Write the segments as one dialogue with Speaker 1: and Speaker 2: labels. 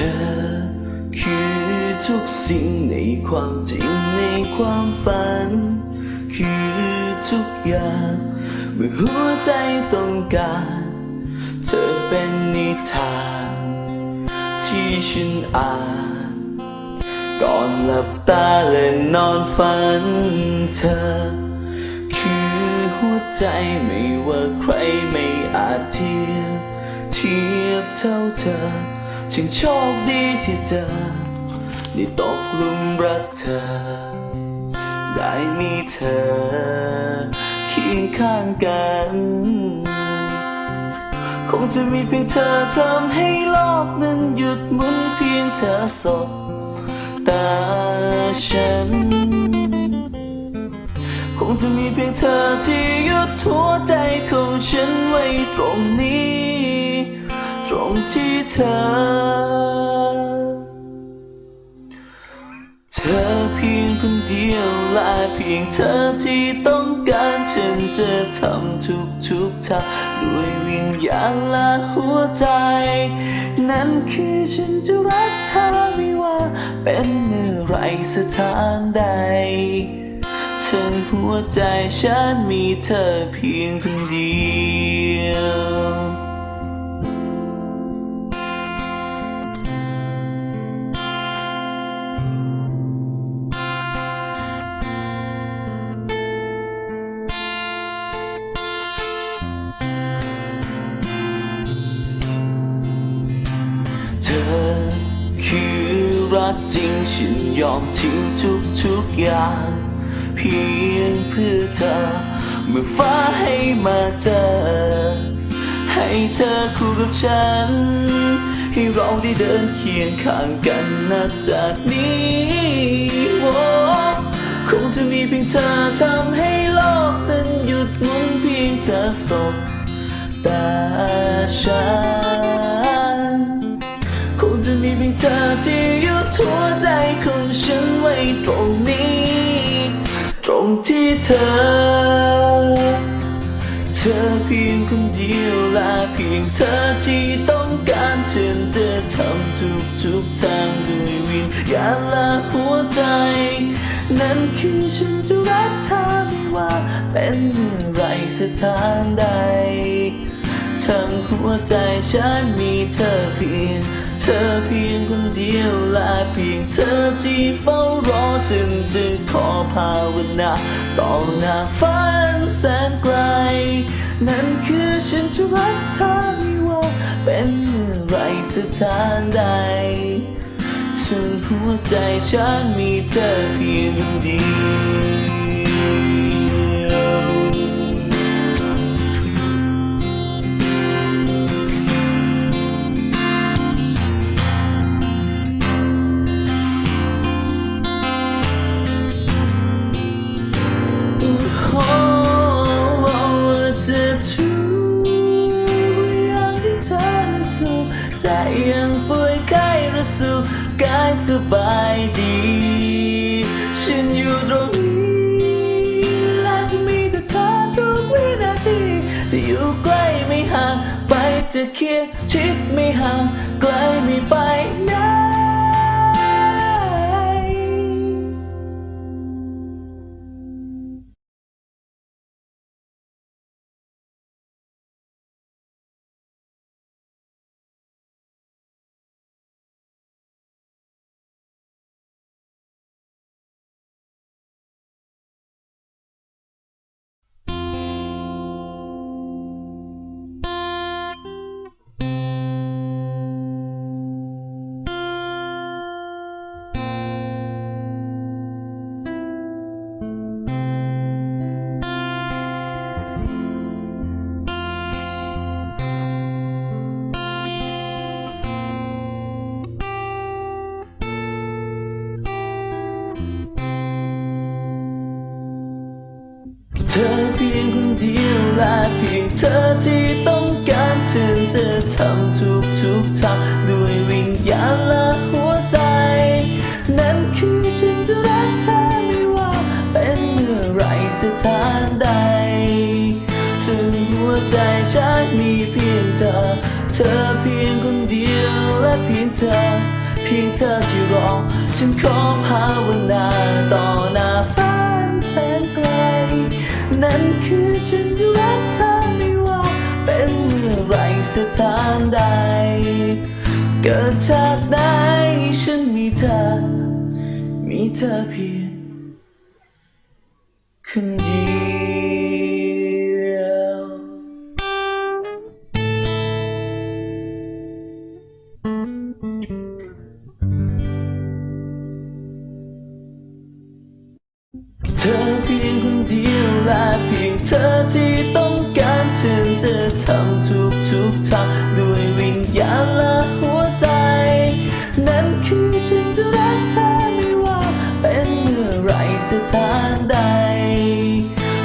Speaker 1: เธอคือทุกสิ่งในความจริงในความฝัน คือทุกอย่าง เมื่อหัวใจต้องการ เธอเป็นนิทาน ที่ฉันอ่านก่อนหลับตาและนอนฝันเธอ คือหัวใจไม่ว่าใครไม่อาจเทียบเทียบเท่าเธอ ฉันโชคดีที่เธอได้ตกลุมรักเธอ ได้มีเธอเคียงข้างกัน คงจะมีเพียงเธอทำให้โลกนั้นหยุดหมุนเพียงเธอสบตาฉัน คงจะมีเพียงเธอที่หยุดหัวใจของฉันไว้ตรงนี้ งที่เธอ เธอเพียงคนเดียวและเพียงเธอที่ต้องการฉันจะทำทุกทุกทางด้วยวิญญาณและหัวใจ นั่นคือฉันจะรักเธอไม่ว่าเป็นเมื่อไรสถานใดทั้งหัวใจฉันมีเธอเพียงคนเดียว รักจริงฉันยอมทิ้งทุกทุกอย่าง เพียงเพื่อเธอ เมื่อฟ้าให้มาเจอ ให้เธอคู่กับฉัน ให้เราได้เดินเคียงข้างกันนับจากนี้โอ้คงจะมีเพียงเธอทำให้โลกนั้นหยุดหมุนเพียงเธอสบตาฉันคงจะมีเพียงเธอที่ หยุดหัวใจของฉันไว้ตรงนี้ ตรงที่เธอ เธอเพียงคนเดียวและเพียงเธอที่ต้องการฉันจะทำทุกทุกๆทางด้วยวิญญาณและหัวใจ นั่นคือฉันจะรักเธอไม่ว่าเป็นเมื่อไรสถานใดทั้งหัวใจฉันมีเธอเพียง เธอเพียงคนเดียวและเพียงเธอที่เฝ้ารอฉันจะขอภาวนาต่อหน้าฝันแสนไกล นั่นคือฉันจะรักเธอไม่ว่าเป็นไรสถานใดทั้งหัวใจฉันมีเธอเพียงเดียว จะเคียงชิดไม่ห่างไกลไม่ไปไหนะ ละเพียงเธอที่ต้องการฉันจะทำทุกทุกทางด้วยวิญญาณและหัวใจ นั่นคือฉันจะรักเธอไม่ว่าเป็นเมื่อไรสถานใด ถึงหัวใจฉันมีเพียงเธอ เธอเพียงคนเดียวและเพียงเธอ เพียงเธอที่รอ ฉันขอภาวนาต่อ คือฉันรักเธอไม่ว่า เป็นเมื่อไรสถานใด เกิดชาติไหนฉันมีเธอ มีเธอเพียงคนเดียวเธ ทำทุกทุกทางด้วยวิญญาณและหัวใจ นั่นคือฉันจะรักเธอไม่ว่าเป็นเมื่อไรสถานใด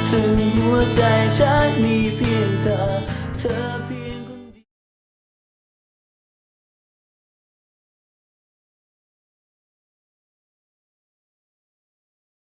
Speaker 1: ถึงหัวใจฉันมีเพียงเธอ เธอเพียง